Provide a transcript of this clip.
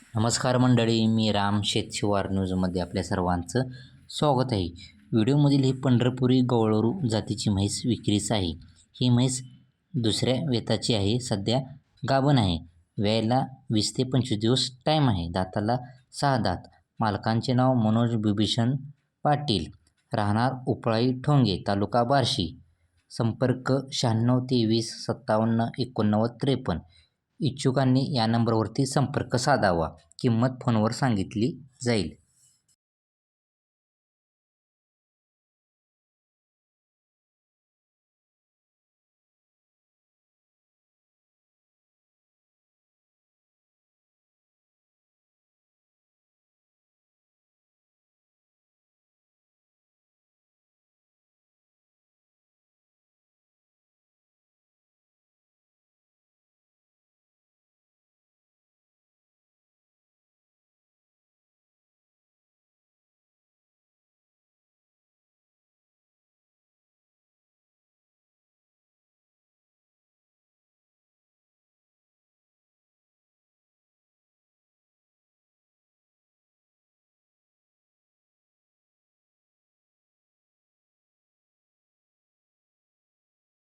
नमस्कार मंडळी मी राम शेतशिवार न्यूजमध्ये आपल्या सर्वांचं स्वागत आहे. व्हिडिओमधील ही पंढरपुरी गवळरू जातीची म्हैस विक्रीस आहे. ही म्हैस दुसऱ्या वेताची आहे सध्या गाभण आहे. व्यायला वीस ते पंचवीस दिवस टाईम आहे. दाताला सहा दात. मालकांचे नाव मनोज बिभीषण पाटील. राहणार उपळाई ठोंगे तालुका बार्शी. संपर्क शहाण्णव तेवीस सत्तावन्न एकोणनव्वद त्रेपन्न. इच्छुकांनी या नंबरवरती संपर्क साधावा. किंमत फोनवर सांगितली जाईल.